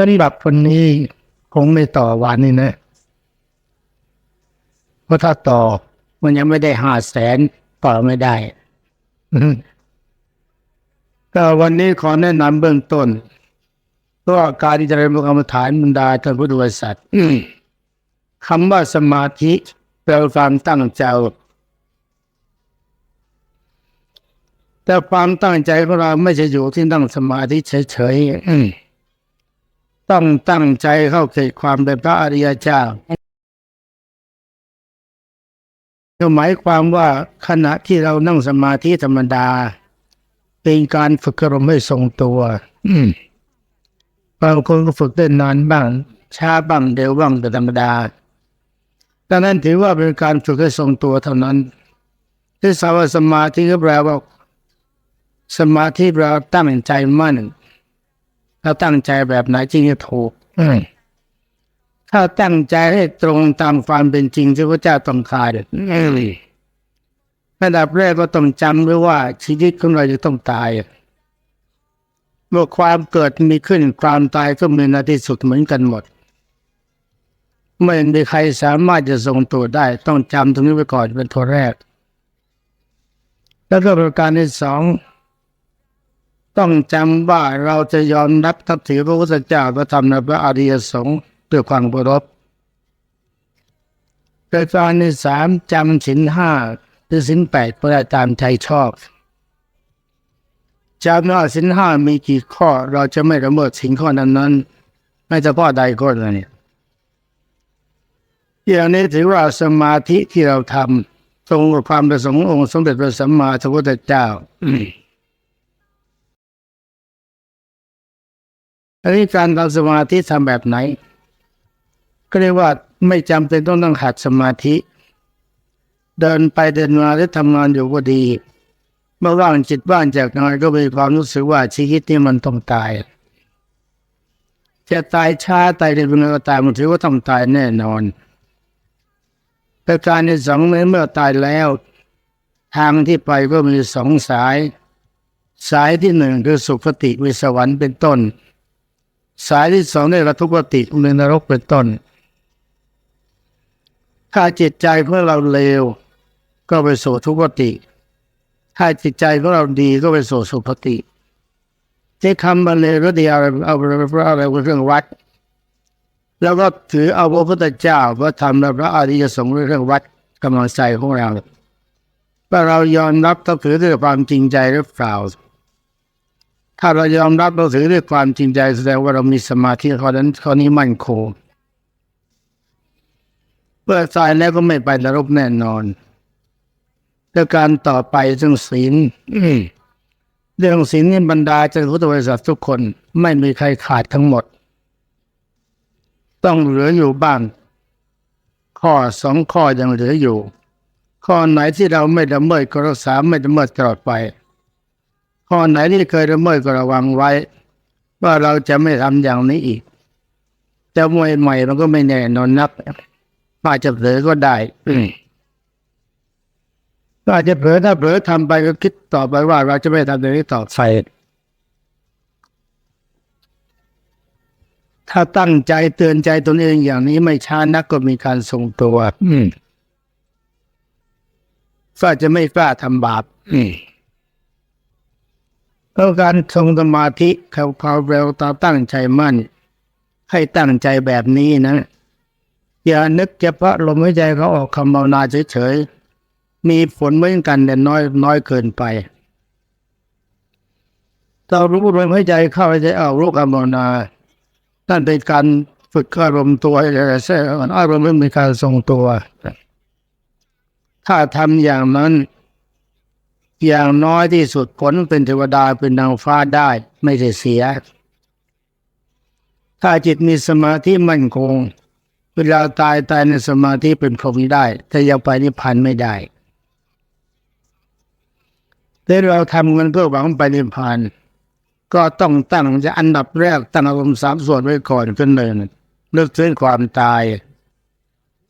สำหรับคนนี้คงไม่ต่อวันนี้นะเพราะถ้าต่อ มันยังไม่ได้ห้าแสนต่อไม่ได้ก็วันนี้ขอแนะนำเบื้องต้นเพราะว่าการที่จะเรียนกรรมฐานบรรดาท่านพุทธบริษัทคำว่าสมาธิแปลว่าความตั้งใจแต่ความตั้งใจของเราไม่ใช่อยู่ที่นั่งสมาธิเฉยๆ ต้องตั้งใจเข้าเกิดความเป็นพระอริยเจ้าก็หมายความว่าขณะที่เรานั่งสมาธิธรรมดา เป็นการฝึกอารมณ์ให้ทรงตัวอืมบางคนก็ฝึกได้นานบ้างช้าบ้างเร็วบ้างแต่ธรรมดาดังนั้นถือว่าเป็นการฝึกให้ทรงตัวเท่านั้น ที่สาวาสมาธิก็แปลว่าสมาธิเราตั้งใจมั่น เราตั้งใจแบบไหนจริงจะถูกอืมถ้าตั้งใจให้ตรงตามความเป็นจริงที่พระเจ้าต้องการนี่ระดับแรกก็ต้องจำไว้ว่าชีวิตของเราจะต้องตายเมื่อความเกิดมีขึ้นความตายก็มีในที่สุดเหมือนกันหมด ไม่มีใครสามารถจะทรงตัวได้ ต้องจำตรงนี้ไว้ก่อนเป็นตัวแรก แล้วก็ประการที่สอง ต้องจำว่าเราจะยอมรับทับถือพระพุทธเจ้าพระธรรมและพระอริยสงฆ์ด้วยความเคารพประการที่สามจำสินห้าหรือสินแปดเพื่อตามใจชอบจำว่าสินห้ามีกี่ข้อ เราจะไม่ละเมิดสินข้อนั้นนั้นไม่เฉพาะใดข้อหนึ่งเนี่ยอย่างนี้ถือว่าสมาธิที่เราทำตรงกับความประสงค์องค์สมเด็จพระสัมมาสัมพุทธเจ้า อันนี้การทำสมาธิทำแบบไหน ก็เรียกว่าไม่จำเป็นต้องต้องหัดสมาธิ เดินไปเดินมาหรือทำงานอยู่ก็ดี เมื่อว่างจิตว่างจากงานก็มีความรู้สึกว่าชีวิตนี้มันต้องตาย จะตายช้าตายเร็วยังไงก็ตายมันถือว่าต้องตายแน่นอนประการที่สองเมื่อตายแล้ว ทางที่ไปก็มีสองสาย สายที่หนึ่งคือสุคติวิสวรรค์เป็นต้น สายที่สองได้ระทุกติในนรกเป็นต้น ถ้าจิตใจของเราเลว ก็ไปสู่ทุกขติ ถ้าจิตใจของเราดีก็ไปสู่สุขติที่คำบรรเลงก็ดีเอาเอาเอาอะไรเป็นเครื่องวัด แล้วก็ถือเอาพระพุทธเจ้าพระธรรมและพระอริยสงฆ์เป็นเครื่องวัดกำลังใจของเราว่าเรายอมรับต้องถือด้วยความจริงใจหรือเปล่า ถ้าเรายอมรับเราถือด้วยความจริงใจแสดงว่าเรามีสมาธิข้อนั้นข้อนี้มั่นคงเมื่อตายแล้วก็ไม่ไปนรกแน่นอนแล้วการต่อไปเรื่องศีลอืมเรื่องศีลนี่บรรดาเจ้าพุทธบริษัททุกคนไม่มีใครขาดทั้งหมด ต้องเหลืออยู่บ้าง ข้อสองข้อยังเหลืออยู่ ข้อไหนที่เราไม่ละเมิดก็รักษาไม่ละเมิดตลอดไป ข้อไหนที่เคยละเมิดก็ระวังไว้ ว่าเราจะไม่ทำอย่างนี้อีก แต่มวยใหม่มันก็ไม่แน่นอนนักอาจจะเผลอก็ได้อืก็อาจจะเผลอถ้าเผลอทำไปก็คิดต่อไปว่า เราจะไม่ทำอย่างนี้ต่อไปถ้าตั้งใจเตือนใจตนเองอย่างนี้ไม่ช้านักก็มีการทรงตัว อืมก็จะไม่กล้าทำบาป อืม แล้วการทรงสมาธิเขาความเร็วตาตั้งใจมั่น ให้ตั้งใจแบบนี้นะ อย่านึกเฉพาะลมหายใจเขาออกคำภาวนาเฉยๆ มีผลเหมือนกันแต่น้อยน้อยเกินไปเรารู้ลมหายใจเข้าหายใจออกรู้คำภาวนานั่นเป็นการฝึกอารมณ์ตัวอะไรแท้อารมณ์ไม่มีการทรงตัว ถ้าทำอย่างนั้น อย่างน้อยที่สุดผลเป็นเทวดาเป็นนางฟ้าได้ไม่ใช่เสีย ถ้าจิตมีสมาธิมั่นคง เวลาตายตายในสมาธิเป็นพรหมได้ แต่ยังไปนิพพานไม่ได้แต่เราทำกันเพื่อหวังไปนิพพานก็ต้องตั้งจะอันดับแรกตั้งอารมณ์สามส่วนไว้ก่อนขึ้นเลยนึกถึงความตาย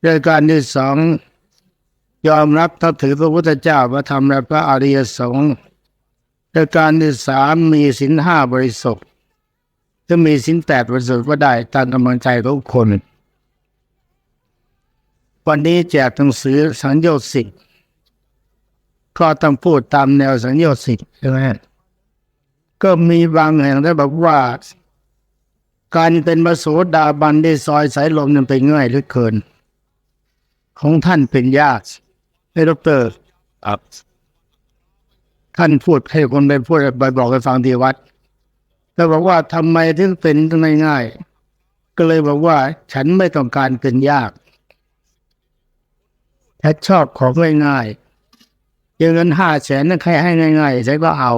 โดยการที่สอง ยอมรับทับถือพระพุทธเจ้าพระธรรมและพระอริยสงฆ์ประการที่สามมีสินห้าบริสุทธิ์จะมีสินแปดประเสริฐก็ได้ตามกำลังใจของคน วันนี้แจกหนังสือสังโยชน์สิบก็ต้องพูดตามแนวสังโยชน์สิใช่ไหมก็มีบางแห่งได้บอกว่า การเป็นมโสดาบันได้ซอยสายลมนั้นเป็นง่ายเหลือเกิน ของท่านเป็นยาก ให้ดอกเตอรครับท่านพูดให้คนไปพูดไปบอกไปฟังที่วัดแล้วบอกว่าทำไมถึงเป็นง่ายๆก็เลยบอกว่าฉันไม่ต้องการเป็นยากฉันชอบของง่ายๆยังเงินห้าแสนนั่นใครให้ง่ายๆฉันก็เอา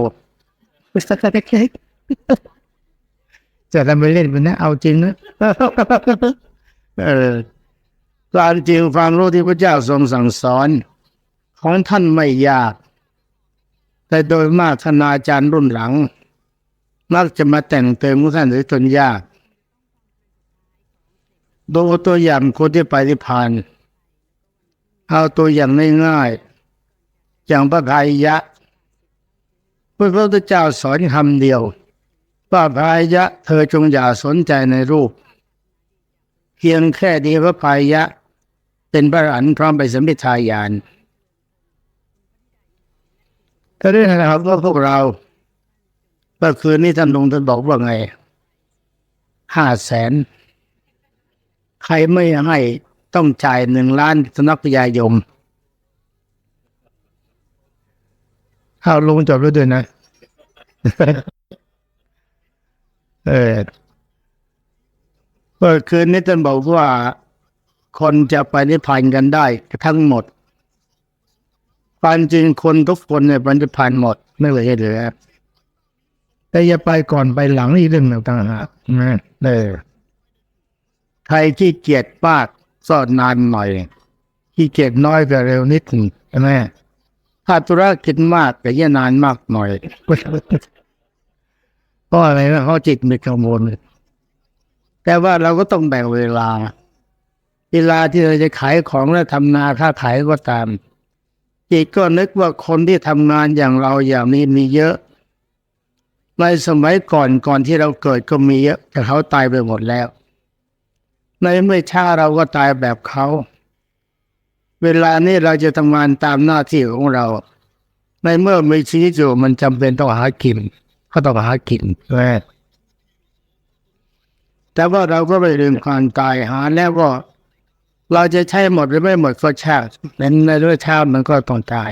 จะทำไปเล่นมันนะเอาจริงนะเออการจริงฟังรู้ที่พระเจ้าทรงสั่งสอน ของท่านไม่ยาก แต่โดยมากคณาจารย์รุ่นหลัง มักจะมาแต่งเติมของท่านหรือจนยาก ดูตัวอย่างคนที่ไปที่ผ่าน เอาตัวอย่างง่ายๆอย่างพระพายยะพระพุทธเจ้าสอนคำเดียวว่าพายยะเธอจงอย่าสนใจในรูป เพียงแค่นี้พระพายยะ เป็นพระอันพร้อมไปสมมิทายาน ก็เรื่องนะครับว่าพวกเราเมื่อคืนนี้ท่านลงท่านบอกว่าไงห้าแสน ใครไม่ให้ต้องจ่ายหนึ่งล้านสนักพยายมข้าวลงจบแล้วด้วยนะ เออเมื่อคืนนี้ท่านบอกว่า คนจะไปนิพพานกันได้ทั้งหมด ความจริงคนทุกคนเนี่ยมันจะผ่านหมดไม่เหลือเหลือแต่อย่าไปก่อนไปหลังนี่เรื่องหนึ่งต่างหากนะเออใครที่เกียจมากก็นานหน่อยที่เกียจน้อยก็เร็วนิดหนึ่งใช่ไหมถ้าธุรกิจมากก็ยิ่งนานมากหน่อยเพราะอะไรนะเพราะจิตมีกังวลแต่ว่าเราก็ต้องแบ่งเวลา เวลาที่เราจะขายของและทำนาค้าขายก็ตาม จิตก็นึกว่าคนที่ทำงานอย่างเราอย่างนี้มีเยอะ ในสมัยก่อนก่อนที่เราเกิดก็มีเยอะ แต่เขาตายไปหมดแล้ว ในไม่ช้าเราก็ตายแบบเขา เวลานี้เราจะทำงานตามหน้าที่ของเรา ในเมื่อมีชีวิตอยู่มันจำเป็นต้องหากิน ก็ต้องหากินใช่ไหมแต่ว่าเราก็ไม่ลืมความตายหาแล้วก็ เราจะใช้หมดหรือไม่หมดก็ช่างในในด้วยชาติมันก็ต้องตาย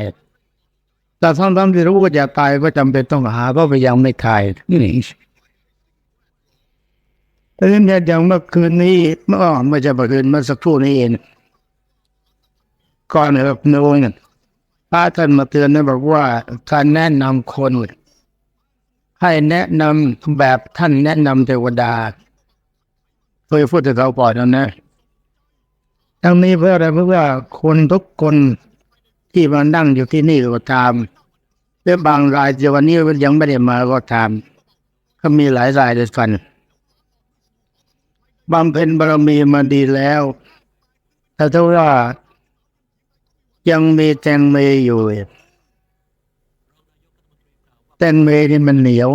แต่ทั้งทั้งที่รู้ว่าจะตายก็จำเป็นต้องหาเพราะไปยังไม่ตายนี่แต่เนี่ยอย่างเมื่อคืนนี้เมื่อไม่ใช่เมื่อคืนเมื่อสักครู่นี้เองก่อนแบบโน้นพระท่านมาเตือนนะบอกว่าการแนะนำคนให้แนะนำแบบท่านแนะนำเทวดาเคยพูดถึงเขาก่อนแล้วนะ ทั้งนี้เพื่ออะไรเพื่อว่าคนทุกคนที่มานั่งอยู่ที่นี่ก็ตามหรือบางรายที่วันนี้ยังไม่ได้มาก็ตามก็มีหลายรายด้วยกันบำเพ็ญบารมีมาดีแล้วแต่ถ้าว่ายังมีแตงเมอยู่แตงเมนี่มันเหนียว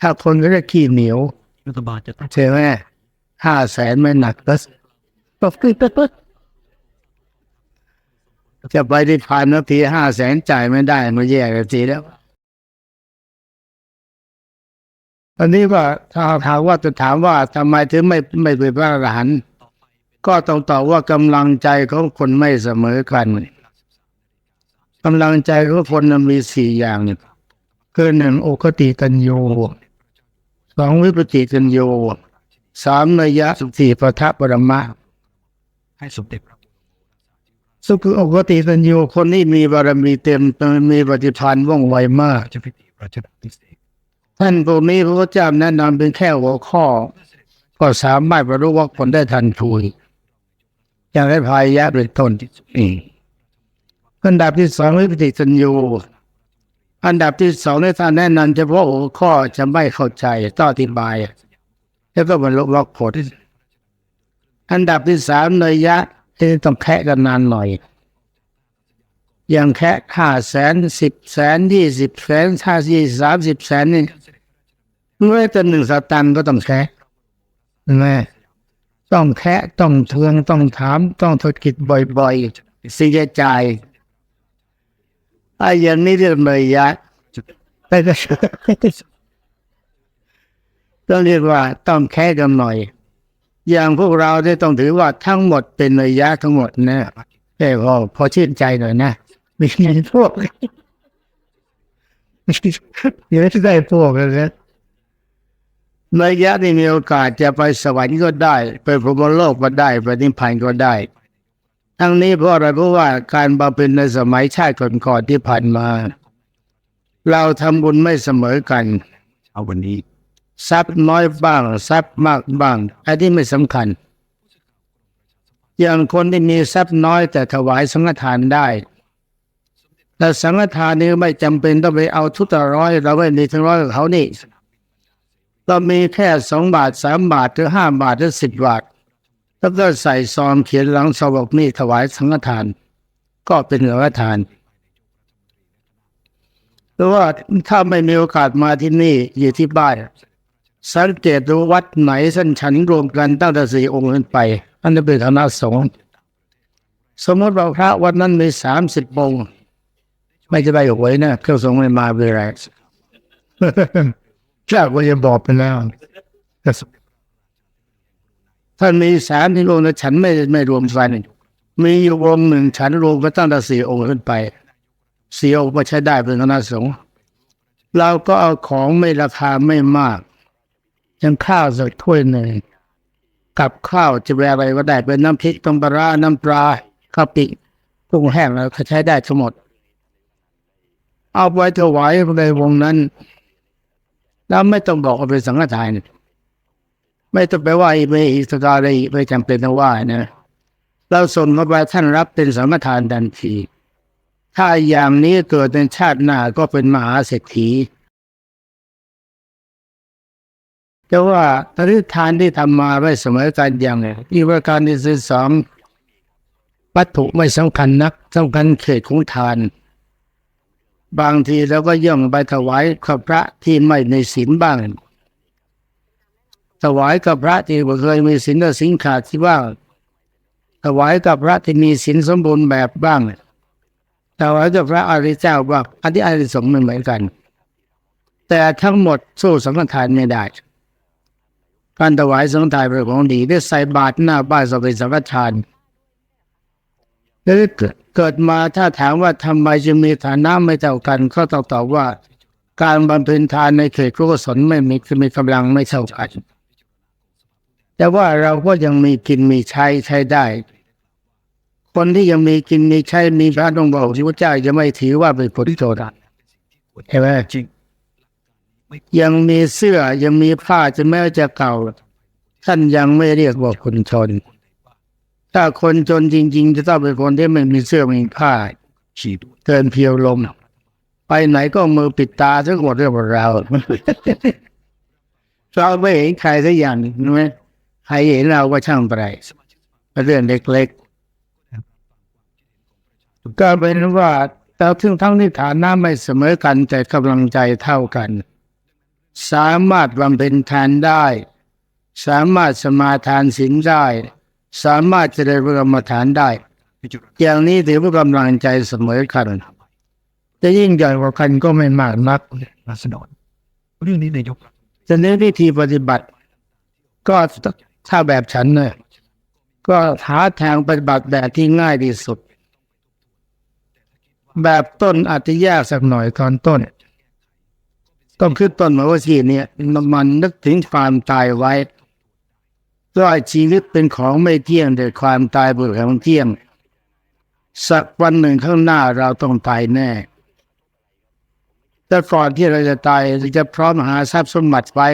ถ้าคนก็จะขี้เหนียวรัฐบาลจะต้องใช่ไหมห้าแสนไม่หนักก็ตกติดปุ๊บ จะไปที่ผ่านนาทีห้าแสนจ่ายไม่ได้มันแย่กันทีแล้วอันนี้ว่าถ้าถามว่าจะถามว่าทำไมถึงไม่ไม่เป็นพระอรหันต์ก็ต้องตอบว่ากำลังใจของคนไม่เสมอกันกำลังใจของคนนั้นมีสี่อย่างคือหนึ่งโอคติตัญโยสองวิปติตัญโยสามนยะสี่ปทัปรมะ ให้สมเด็จพระสุขโอคติตัญโยคนนี้มีบารมีเต็มมีปฏิภาณว่องไวมากราชพิธีราชดำพิเศษท่านพวกนี้พระเจ้าแนะนำเป็นแค่หัวข้อ ก็สามารถบรรลุว่าผลได้ทันทีอย่างได้พายยะเป็นต้นอืมอันดับที่สองวิปติสัญญูอันดับที่สองในท่านแนะนำเฉพาะหัวข้อจะไม่เข้าใจต้องอธิบาย แล้วก็บรรลุมรรคผล อันดับที่สามเนยยะที่ต้องแคะกันนานหน่อย อย่างแค่ห้าแสนสิบแสนยี่สิบแสนห้าสี่สามสิบแสนนี่เมื่อจะหนึ่งสตังค์ก็ต้องแคะใช่ไหมต้องแคะต้องเทืองต้องถาม ต้องทดกิจบ่อยๆเสียใจไอ้อย่างนี้เรียกเลยยะแต่ก็ต้องเรียกว่าต้องแค่กันหน่อย อย่างพวกเราได้ต้องถือว่าทั้งหมดเป็นระยะทั้งหมดนะแต่พอพอชื่นใจหน่อยนะมีเงินพวกยังไม่ได้พวกเลยนะระยะที่มีโอกาสจะไปสวรรค์ก็ได้ ไปพรหมโลกก็ได้ ไปนิพพานก็ได้ ทั้งนี้เพราะอะไรเพราะว่าการบำเพ็ญในสมัยชาติก่อนๆที่ผ่านมา เราทำบุญไม่เสมอกัน เอาวันนี้ ทรัพย์น้อยบ้างทรัพย์มากบ้างอันที่ไม่สำคัญ อย่างคนที่มีทรัพย์น้อยแต่ถวายสังฆทานได้ แต่สังฆทานนี้ไม่จำเป็นต้องไปเอาทุตร้อยเราไม่มีทั้งร้อยกับเขานี่เรามีแค่สองบาทสามบาทหรือห้าบาทหรือสิบบาทแล้วก็ใส่ซองเขียนหลังซองบอกนี่ถวายสังฆทาน ก็เป็นสังฆทานหรือว่าถ้าไม่มีโอกาสมาที่นี่อยู่ที่บ้าน สังเกตดูวัดไหนท่านฉันรวมกันตั้งแต่สี่องค์ขึ้นไปอันนี้เป็นคณะสงฆ์สมมติว่าพระวันนั้นมีสามสิบองค์ไม่จะได้หวยนะเครื่องสงฆ์ไม่มาเป็นไรเจ้าก็จะบอกไปแล้วท่านมีสามที่รวมแล้วฉันไม่ไม่รวมกันมีอยู่วงค์หนึ่งฉันรวมก็ตั้งแต่สี่องค์ขึ้นไปสี่องค์ก็ใช้ได้เป็นคณะสงฆ์เราก็เอาของไม่ราคาไม่มาก ยังข้าวสักถ้วยหนึ่งกับข้าวจะเป็นอะไรก็ได้เป็นน้ำพริกต้มปลาน้ำปลาข้าวปิกุ้งแห้งแล้วใช้ได้ทั้งหมด เอาไว้ถวายในวงนั้น แล้วไม่ต้องบอกว่าเป็นสังฆทานไม่ต้องไปว่าอีเมอีสกาอะไรไม่จำเป็นต้องว่านะเราส่งมาไปท่านรับเป็นสังฆทานทันทีถ้าอย่างนี้เกิดในชาติหน้าก็เป็นมหาเศรษฐี แต่ว่าตริทานที่ทำมาไม่เสมอกันอย่างอีกประการที่สิบสองวัตถุไม่สำคัญนักสำคัญเขตของทาน บางทีเราก็ย่องไปถวายกับพระที่ไม่ในศีลบ้าง ถวายกับพระที่บ่เคยมีศีลและศีลขาดที่บ้างถวายกับพระที่มีศีลสมบูรณ์แบบบ้างถวายกับพระอริยเจ้าบ้างอันที่อริสงส์ไม่เหมือนกัน แต่ทั้งหมดสู้สังฆทานไม่ได้ การถวายสังฆทานเป็นของดีได้ใส่บาตรหน้าบ้านสเปสังฆทานแล้วเกิดมาถ้าถามว่าทำไมจึงมีฐานะไม่เท่ากัน ก็ต้องตอบว่า การบำเพ็ญทานในเขตกุศลไม่มีคือมีกำลังไม่เท่ากันแต่ว่าเราก็ยังมีกินมีใช้ใช้ได้ คนที่ยังมีกินมีใช้มีพระต้องบอกที่พระเจ้าจะไม่ถือว่าเป็นผลโทษเห็นไหมจริง ยังมีเสื้อยังมีผ้าจะแม้จะเก่า ท่านยังไม่เรียกว่าคนชนถ้าคนจนจริง ๆ จะต้องเป็นคนที่ไม่มีเสื้อไม่มีผ้าเดินเพียวลม ไปไหนก็มือปิดตาทั้งหมดเรื่องของเราเราไม่เห็นใครสักอย่างหนึ่งใช่ไหมใครเห็นเราก็ช่างไปเป็นเรื่องเล็กๆก็เป็นว่าแต่ถึงทั้งที่ฐานะไม่เสมอกันแต่กำลังใจเท่ากัน สามารถบำเพ็ญทานได้ สามารถสมาทานศีลได้ สามารถเจริญกรรมฐานได้พิจารณาอย่างนี้ถือว่ากำลังใจเสมอกันจะยิ่งใหญ่กว่ากันก็ไม่มากนักราษฎรเรื่องนี้นายกจะเน้นวิธีปฏิบัติ ก็ถ้าแบบฉันเนี่ยก็หาทางปฏิบัติแบบที่ง่ายที่สุด แบบต้นอาจจะยากสักหน่อยตอนต้น ต้องขึ้นต้นมาว่าทีเนี่ยมันนึกถึงความตายไว้ก็ชีวิตเป็นของไม่เที่ยงแต่ความตายเป็นของเที่ยง สักวันหนึ่งข้างหน้าเราต้องตายแน่ แต่ก่อนที่เราจะตายเราจะพร้อมหาทรัพย์สมบัติไว้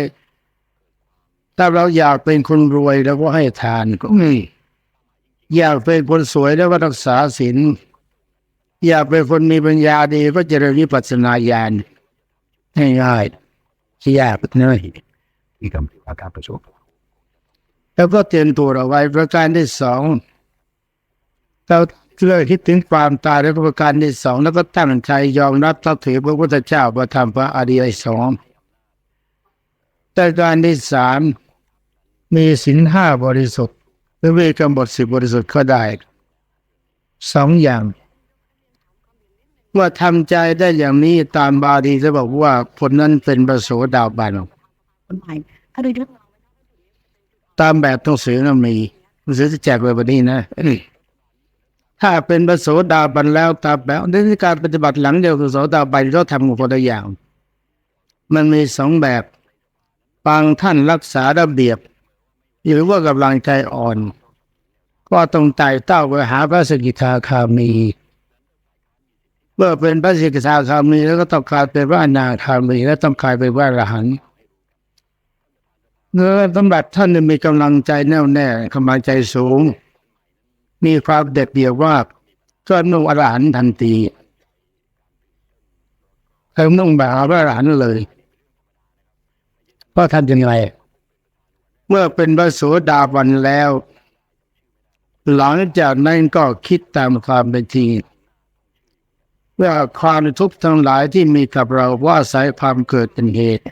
ถ้าเราอยากเป็นคนรวยเราก็ให้ทานก็มีอยากเป็นคนสวยแล้วก็รักษาศีลอยากเป็นคนมีปัญญาดีก็เจริญวิปัสสนาญาณ ง่ายๆที่ยากน้อยที่กำลังอาการประสบแล้วก็เตรียมตัวเอาไว้ประการที่สองเราเลิกคิดถึงความตายแล้วก็ประการที่สองแล้วก็ตั้งใจยอมรับทับถือพระพุทธเจ้าพระธรรมพระอริยสงฆ์แต่การที่สามมีสินห้าบริสุทธิ์หรือมีกำหนดสิบบริสุทธิ์ก็ได้สองอย่าง ว่าทำใจได้อย่างนี้ตามบาลีจะบอกว่าคนนั้นเป็นประโสดาบันคนใหม่ถ้าดูด้วยตามแบบหนังสือนะมีหนังสือจะแจกไว้วันนี้นะถ้าเป็นประโสดาบันแล้วตามแบบในการปฏิบัติหลังเดียวกับโสดาบันก็ทำคนละอย่าง มันมีสองแบบบางท่านรักษาระเบียบ หรือว่ากำลังใจอ่อน ก็ต้องไต่เต้าไปหาพระสกิทาคามี เมื่อเป็นพระสกิทาคามีแล้วก็ต้องกลายเป็นพระอนาคามีและต้องกลายเป็นพระอรหันต์เนื้อสำหรับท่านมีกำลังใจแน่วแน่กำลังใจสูง มีความเด็ดเดี่ยวว่าก็นุ่งอรหันต์ทันทีเขานุ่งแบบพระอรหันต์เลยก็ทำยังไงเมื่อเป็นพระโสดาบันแล้ว หลังจากนั้นก็คิดตามความเป็นจริง ว่าความทุกข์ทั้งหลายที่มีกับเราว่าอาศัยความเกิดเป็นเหตุ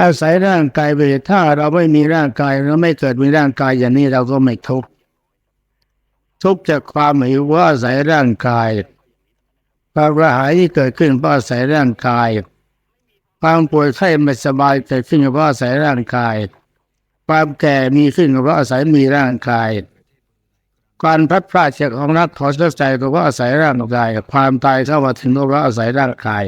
อาศัยร่างกายเป็นเหตุถ้าเราไม่มีร่างกายเราไม่เกิดมีร่างกายอย่างนี้เราก็ไม่ทุกข์ทุกข์จากความหิวว่าอาศัยร่างกายความระหายที่เกิดขึ้นเพราะอาศัยร่างกายความป่วยไข้ไม่สบายเกิดขึ้นเพราะอาศัยร่างกาย ความแก่มีขึ้นเพราะอาศัยมีร่างกาย การพัดพรากจากของรักของชอใจก็เพราะอาศัยร่างกายความตายเข้ามาถึงก็เราอาศัยร่างกาย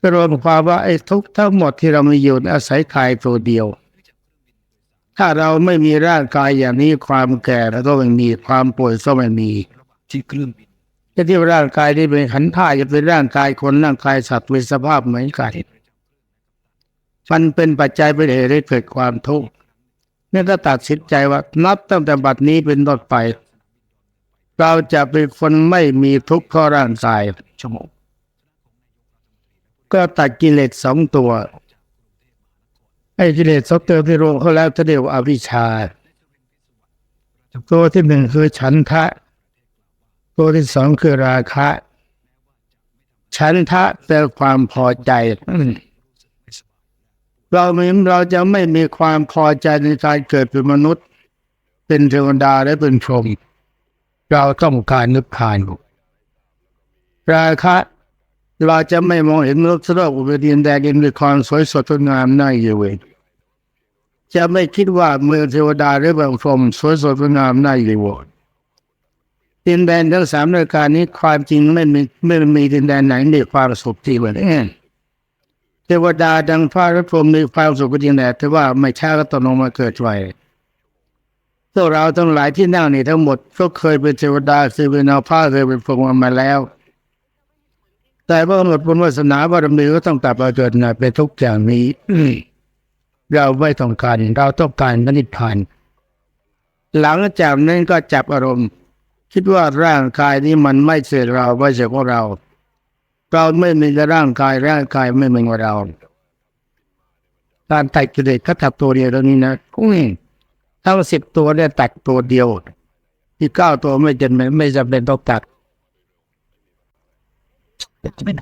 ก็รวมความว่าไอ้ทุกทั้งหมดที่เรามีอยู่อาศัยกายตัวเดียว ถ้าเราไม่มีร่างกายอย่างนี้ความแก่แล้วก็ไม่มีความป่วยก็ไม่มีที่เครื่องบินจะที่ร่างกายที่เป็นขันธ์ท่าจะเป็นร่างกายคนร่างกายสัตว์เป็นสภาพเหมือนกันมันเป็นปัจจัยเป็นเหตุให้เกิดความทุกข์ นี่ก็ตัดสินใจว่านับตั้งแต่บัดนี้เป็นต้นไป เราจะเป็นคนไม่มีทุกข์เพราะร่างกายชั่วโมงก็ตัดกิเลสสองตัวไอ้กิเลสสองตัวที่รวมเขาแล้วจะเรียกว่าอวิชชา ตัวที่หนึ่งคือฉันทะ ตัวที่สองคือราคะ ฉันทะแปลความพอใจ เราไม่เราจะไม่มีความพอใจในการเกิดเป็นมนุษย์ เป็นเทวดาและเป็นพรหมเราต้องการนิพพานราคะเราจะไม่มองเห็นโลกโลกอุปเดียนแดงมีความสวยสดงดงามน่าอยู่เองจะไม่คิดว่าเมืองเทวดาหรือเมืองพรหมสวยสดงดงามน่าอยู่ดินแดนทั้งสามรายการนี้ความจริงไม่มีไม่มีดินแดนไหนมีความสุขที่เหมือนกัน เทวดาดังฟ้าและพรหมมีความสุขก็จริงแต่แต่ว่าไม่ช้าก็ต้องลงมาเกิดไว้พวกเราทั้งหลายที่นั่งนี่ทั้งหมดก็เคยเป็นเทวดาเคยเป็นนางฟ้าเคยเป็นพรหมมาแล้ว แต่เมื่อหมดบุญวาสนาบารมีก็ต้องกลับมาเกิดนะเป็นทุกอย่างนี้เราไม่ต้องการเราต้องการนิพพานหลังจากนั้นก็จับอารมณ์ คิดว่าร่างกายนี้มันไม่ใช่เราไม่ใช่ของเรา เราไม่มีร่างกายร่างกายไม่เป็นของเรา การตัดกิเลสก็ตัดตัวเดียวเท่านี้นะกุ้งทั้งสิบตัวเนี่ยตัดตัวเดียวที่เก้าตัวไม่จำเป็นไม่จำเป็นต้องตัดเป็น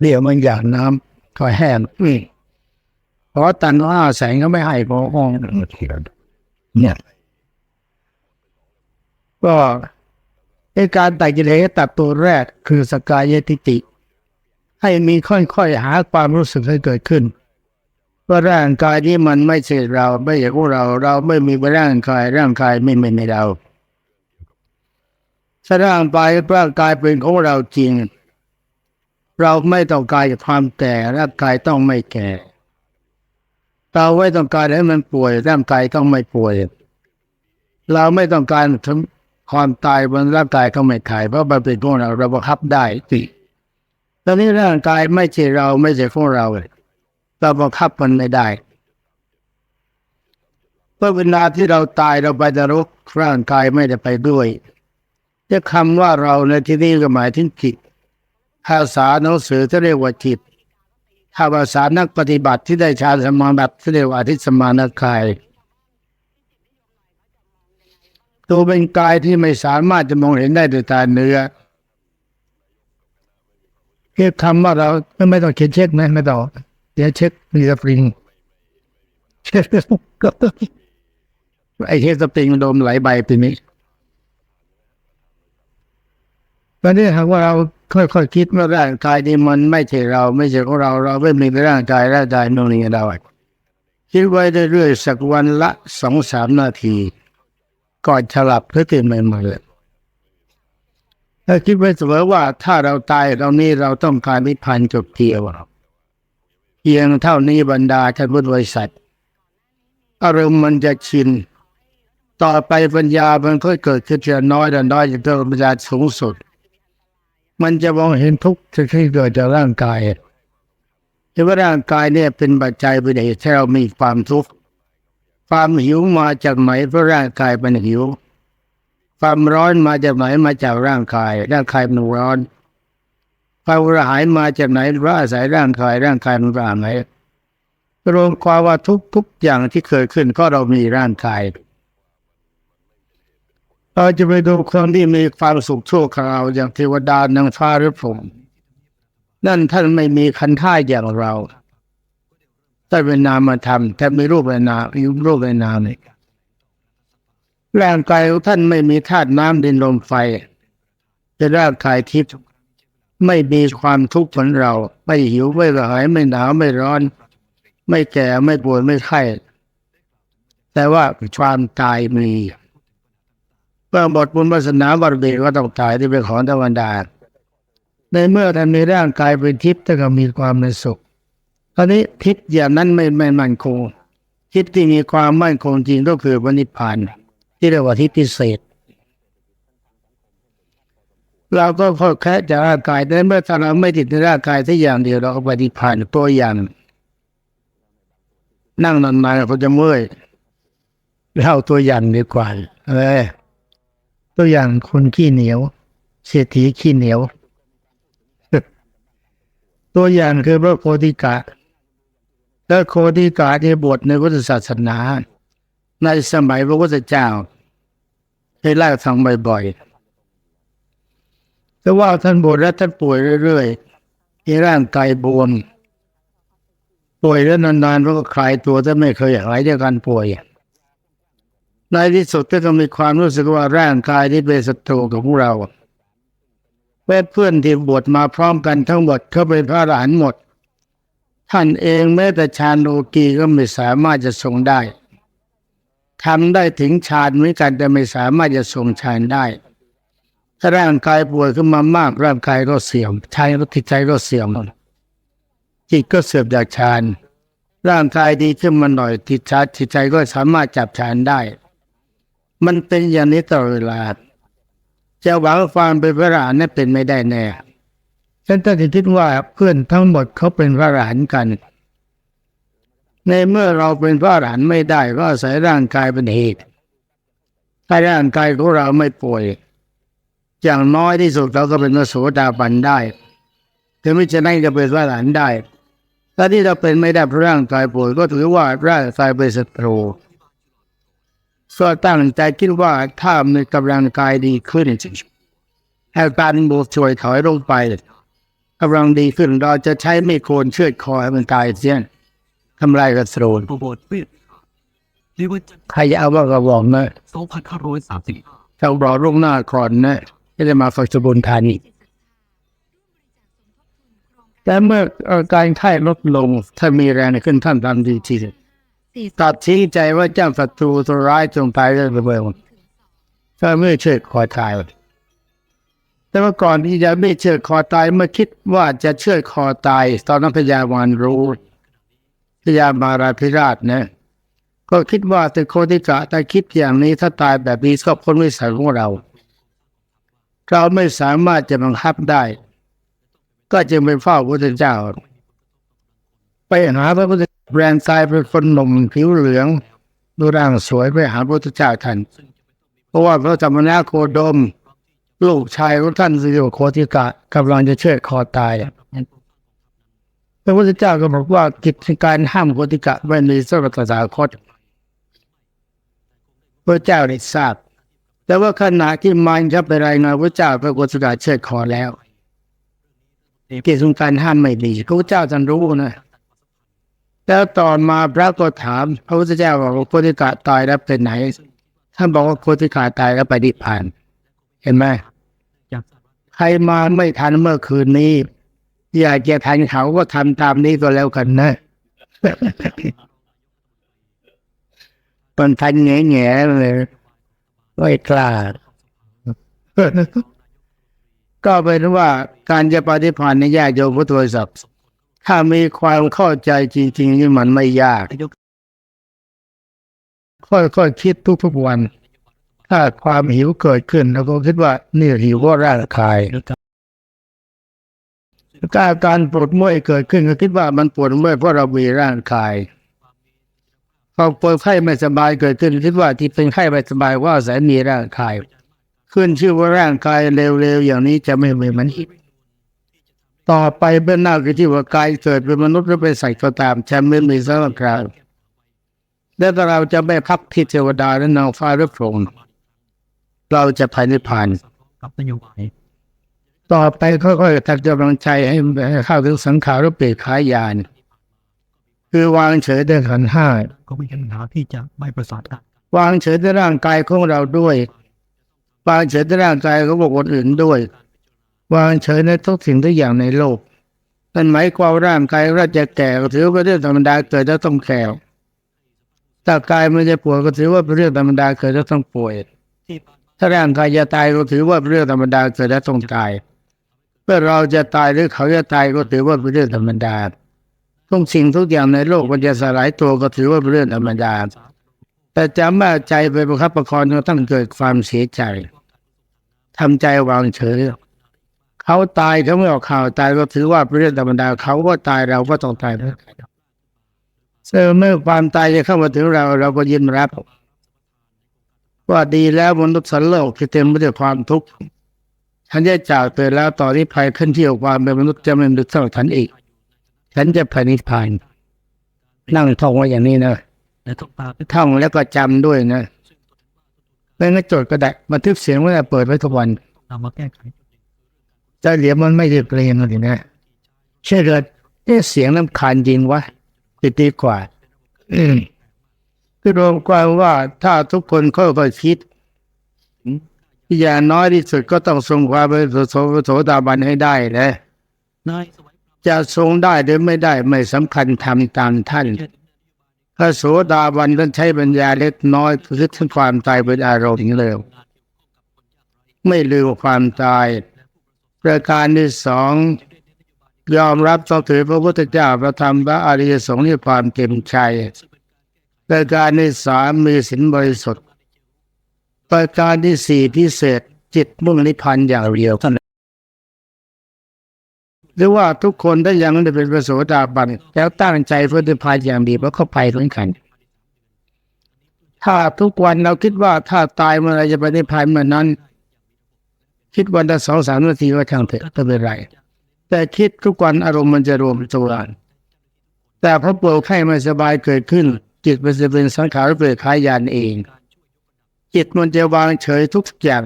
เรียวมันอย่างน้ำคอยแห้งเพราะตันห้าแสงก็ไม่ให้พอห้องเนี่ยก็ ในการตัดกิเลสตัดตัวแรกคือสกายทิฏฐิให้มีค่อยๆหาความรู้สึกให้เกิดขึ้นว่าร่างกายนี้มันไม่ใช่เราไม่ใช่ของเรา เราไม่มีร่างกายร่างกายไม่เป็นในเราถ้าร่างกายร่างกายเป็นของเราจริง เราไม่ต้องการความแก่ร่างกายต้องไม่แก่ เราไม่ต้องการให้มันป่วย ร่างกายต้องไม่ป่วย เราไม่ต้องการถึง ความตายบนร่างกายก็ไม่ตายเพราะมันเป็นของเราเราบังคับได้สิตอนนี้ร่างกายไม่ใช่เราไม่ใช่ของเราเราบังคับมันไม่ได้เมื่อเวลาที่เราตายเราไปนรกร่างกายไม่ได้ไปด้วยจะคำว่าเราในที่นี้ก็หมายถึงจิตภาษาหนังสือที่เรียกว่าจิตถ้าภาษานักปฏิบัติที่ได้ฌานสมาบัติที่เรียกว่าอธิสมานกาย ตัวเป็นกายที่ไม่สามารถจะมองเห็นได้ด้วยตาเนื้อเรียกคำว่าเราไม่ต้องเขียนเช็คนะไม่ต้องเดี๋ยวเช็คมีสปริงเช็คก็ไอเช็คสปริงโดมหลายใบปีนี้ตอนนี้หากว่าเราค่อยๆคคิดว่าร่างกายนี้มันไม่ใช่เรา ไม่ใช่ของเราเราไม่มีร่างกายร่างกายนู่นนี่เราคิดไว้เรื่อยๆสักวันละสองสามนาที ก่อนจะหลับเพื่อตื่นใหม่ๆเลยถ้าคิดไว้เสมอว่าถ้าเราตายเรานี้เราต้องการนิพพานจบเทียวเพียงเท่านี้บรรดาท่านพุทธบริษัทอารมณ์มันจะชิน ต่อไปปัญญามันค่อยเกิดขึ้นทีละน้อยละน้อยจนเกิดปัญญาสูงสุด มันจะมองเห็นทุกข์ที่เกิดจากร่างกายเห็นว่าร่างกายเนี่ยเป็นปัจจัยเป็นเหตุให้เรามีความทุกข์ ความหิวมาจากไหนเพราะร่างกายมันหิว ความร้อนมาจากไหนมาจากร่างกาย ร่างกายมันร้อนความกระหายมาจากไหนเพราะอาศัยร่างกายร่างกายมันกระหายรวมความว่าทุกทุกอย่างที่เกิดขึ้นก็เรามีร่างกายเราจะไปดูคนที่มีความสุขชั่วคราวอย่างเทวดานางฟ้าหรือพรหมนั่นท่านไม่มีคันท่ายอย่างเรา ท่าเป็นนามธรรมแต่ไม่รูปเป็นนามมีรูปเป็นนามนี่ร่างกายของท่านไม่มีธาตุน้ำดินลมไฟเป็นร่างกายทิพย์ไม่มีความทุกข์เหมือนเรา ไม่หิวไม่กระหายไม่หนาวไม่ร้อน ไม่แก่ไม่ป่วยไม่ไข้แต่ว่าความตายมีเมื่อบทบุญวาสนาบารมีก็ต้องตายที่เป็นของธรรมดาในเมื่อท่านมีร่างกายเป็นทิพย์ท่านก็มีความในสุข ตอนนี้ทิพย์อย่างนั้นไม่ไม่มั่นคงทิพย์ที่มีความมั่นคงจริงก็คือวันิพานที่เรียกว่าทิพย์พิเศษเราก็ค่อยแค่จากร่างกายแต่เมื่อเราไม่ติดในร่างกายที่อย่างเดียวเราปฏิพันธ์ตัวอย่าง นั่งนานๆก็จะเมื่อยเล่าตัวอย่างดีกว่าเออตัวอย่างคนขี้เหนียวเศรษฐีขี้เหนียว ตัวอย่างคือพระโคติกะ และโคติกะที่บวชในพุทธศาสนา ในสมัยพระพุทธเจ้าให้เล่าฟังบ่อยๆแต่ว่าท่านบวชแล้วท่านป่วยเรื่อยๆที่ร่างกายบวม ป่วยแล้วนานๆมันก็คลายตัวแต่ไม่เคยหายจากการป่วยในที่สุดก็มีความรู้สึกว่าร่างกายนี้เป็นศัตรูกับพวกเราเพื่อนเพื่อนที่บวชมาพร้อมกันทั้งหมดเขาเป็นพระอรหันต์หมด ท่านเองแม้แต่ฌานโลกีก็ไม่สามารถจะทรงได้ทำได้ถึงฌานเหมือนกันแต่ไม่สามารถจะทรงฌานได้ ถ้าร่างกายป่วยขึ้นมามาก ร่างกายก็เสื่อมฌานก็จิตใจก็เสื่อมจิตก็เสื่อมจากฌานร่างกายดีขึ้นมาหน่อยจิตชาจิตใจก็สามารถจับฌานได้ มันเป็นอย่างนี้ตลอดเวลาจะหวังความเป็นพระอรหันต์นั้นเป็นไม่ได้แน่ ฉันตั้งแต่คิดว่าเพื่อนทั้งหมดเขาเป็นพระอรหันต์กัน ในเมื่อเราเป็นพระอรหันต์ไม่ได้ก็อาศัยร่างกายเป็นเหตุถ้าร่างกายของเราไม่ป่วย อย่างน้อยที่สุดเราก็เป็นพระโสดาบันได้ถึงไม่จะนั่นก็เป็นพระอรหันต์ได้ถ้าที่เราเป็นไม่ได้เพราะร่างกายป่วยก็ถือว่าร่างกายเป็นศัตรูก็ตั้งใจคิดว่าถ้ามีกำลังกายดีขึ้นให้การบวชช่วยถอยลงไป กำลังดีขึ้น เราจะใช้ไม่โคนเชือดคอให้มันตายเสียทำลายกระสรูนโปรโมทเวทเรียกว่าใครจะเอาว่ากระบอกนะสองพันห้าร้อยสามสิบถ้ารอล่วงหน้าก่อนนะจะได้มาฝึกสบุญทานีแต่เมื่ออาการไข้ลดลงถ้ามีแรงขึ้นท่านทำดีที่สุดตัดสินใจว่าเจ้าศัตรูตัวร้ายจงตายด้วยระเบิดถ้าไม่เชื่อคอตาย แต่ว่าก่อนที่จะไม่เชื่อคอตายเมื่อคิดว่าจะเชื่อคอตาย ตอนนั้นพญาวานรู้พญามาราพิราชนะก็คิดว่าแต่โคติกะถ้าคิดอย่างนี้ถ้าตายแบบนี้ก็พ้นวิสัยของเรา เราไม่สามารถจะบังคับได้ ก็จึงไปเฝ้าพระพุทธเจ้า ไปหาพระพุทธแบรนด์ทรายเป็นคนหนุ่มผิวเหลืองดูร่างสวยไปหาพระพุทธเจ้าท่านเพราะว่าพระธรรมนาโคดม ลูกชายของท่านสิโยโคติกะกำลังจะเชื่อดคอตายพระพุทธเจ้าก็บอกว่ากิจการห้ามโคติกะไว้ในสรตถาคตพระเจ้าได้ทราบแต่ว่าขณะที่มารเข้าไปรายงานพระเจ้าพระโคติกะเชื่อดคอแล้วกิจสงการห้ามไม่ดีพระเจ้าท่านรู้นะแล้วตอนมาพระก็ถาม พระพุทธเจ้าบอกว่าโคติกะตายแล้วเป็นไหนท่านบอกว่าโคติกะตายแล้วไปนิพพาน เห็นไหมจากใครมาไม่ทันเมื่อคืนนี้ อยากจะทันเขาก็ทำตามนี้ก็แล้วกันนะมันทันแง่แง่ๆเลยไม่กล้าก็เป็นว่าการจะปฏิพันธ์ในญาติโยมพุทธบริษัทถ้ามีความเข้าใจจริงๆนี่มันไม่ยากนายกค่อยๆคิดทุกๆวัน ถ้าความหิวเกิดขึ้นแล้วก็คิดว่านี่หิวก็ร่างกายหรือการถ้าอาการปวดเมื่อยเกิดขึ้นก็คิดว่ามันปวดเมื่อยเพราะเรามีร่างกายพอปวดไข้ไม่สบายเกิดขึ้นคิดว่าที่เป็นไข้ไม่สบายว่าอาศัยมีร่างกาย ขึ้นชื่อว่าร่างกายเร็วๆอย่างนี้จะไม่มีมันอีกต่อไปเบื้องหน้าคือที่ว่ากายเกิดเป็นมนุษย์หรือเป็นสัตว์ก็ตามจะไม่มีสังขารและถ้าเราจะไม่พักที่เทวดาและนางฟ้าหรือพรหม เราจะภายในผ่านกับนโยบายต่อไปค่อยๆทักกำลังใจให้ให้เข้าถึงสังขารเปรตขายาน คือวางเฉยในขันธ์ห้าก็ไม่ใช่ปัญหาที่จะไม่ประสานกันวางเฉยในร่างกายของเราด้วยวางเฉยในร่างกายของบุคคลอื่นด้วย วางเฉยในทุกสิ่งทุกอย่างในโลกนั่นหมายความว่าร่างกายเราจะแก่ก็ถือว่าเป็นเรื่องธรรมดาเกิดแล้วต้องแก่ถ้ากายมันจะป่วยก็ถือว่าเป็นเรื่องธรรมดาเกิดแล้วต้องป่วยที่ ถ้าร่างกายจะตายก็ถือว่าเป็นเรื่องธรรมดาเกิดแล้วต้องตายเมื่อเราจะตายหรือเขาจะตายก็ถือว่าเป็นเรื่องธรรมดาทุกสิ่งทุกอย่างในโลกมันจะสลายตัวก็ถือว่าเป็นเรื่องธรรมดาแต่จะไม่าใจไปประคับประคองจนต้องเกิดความเสียใจทำใจวางเฉยเขาตายเขาไม่ออกข่าวตายก็ถือว่าเป็นเรื่องธรรมดาเขาก็ตายเราก็ต้องตายเหมือนกันเมื่อความตายจะเข้ามาถึงเราเราก็ยินรับ ว่าดีแล้วมนุษย์สันโลกที่เต็มไปด้วยความทุกข์ฉันจะจากไปแล้วต่อนนี้ภัยขึ้นที่ยวความเป็นมนุษย์จะไม่มีเท่าฉันอีก ฉันจะพานิพานนั่งท่องไว้อย่างนี้นะท่องแล้วก็จำด้วยนะไม่งั้นจดกระดาษบันทึกเสียงไว้เปิดไว้ทุกวันนำมาแก้ไขจะเหลียวมันไม่ได้เปลี่ยนเลยนะเชื่อเกิดเอ๊ะเสียงน้ำคานจริงวะจะดีกว่า อืม คือรวมความว่าถ้าทุกคนค่อยๆคิดอย่างน้อยที่สุดก็ต้องทรงความเป็นโสโสดาบันให้ได้นะนายสวัยจะทรงได้หรือไม่ได้ไม่สำคัญทำตามท่านพระโสดาบันท่านใช้ปัญญาเล็กน้อยคือถึงความตายเป็นอารมณ์ถึงเร็วไม่ลืมความตาย ประการที่สองยอมรับต้องถือพระพุทธเจ้าพระธรรมพระอริยสงฆ์ด้วยความเต็มใจ ประการที่สามมีศีลบริสุทธิ์ประการที่สี่พิเศษจิตมุ่งนิพพานอย่างเดียวเท่านั้นหรือว่าทุกคนถ้ายังไม่ได้เป็นพระโสดาบันแล้วตั้งใจเพื่อนิพพานอย่างดีมันก็ไปเหมือนกัน ถ้าทุกวันเราคิดว่าถ้าตายเมื่อไรจะไปนิพพานเมื่อนั้น คิดวันละสองสามนาทีก็ช่างเถอะไม่เป็นไร แต่คิดทุกวันอารมณ์มันจะรวมตัวกันแต่พอปวดไข้ไม่สบายเกิดขึ้น จิตมันจะเป็นสังขารเปลือกขายานเอง จิตมันจะวางเฉยทุกอย่าง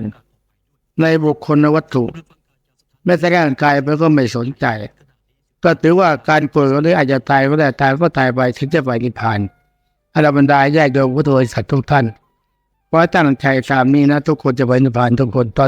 ในบุคคลวัตถุแม้แต่ร่างกายมันก็ไม่สนใจ ก็ถือว่าการป่วยก็เลยอาจจะตายก็ได้ตายก็ตายไปถึงจะไปนิพพานอรบรรดาญาติโยมพุทธบริษัททุกท่านขอให้ตั้งใจตามนี้นะ ทุกคนจะไปนิพพานทุกคนตอน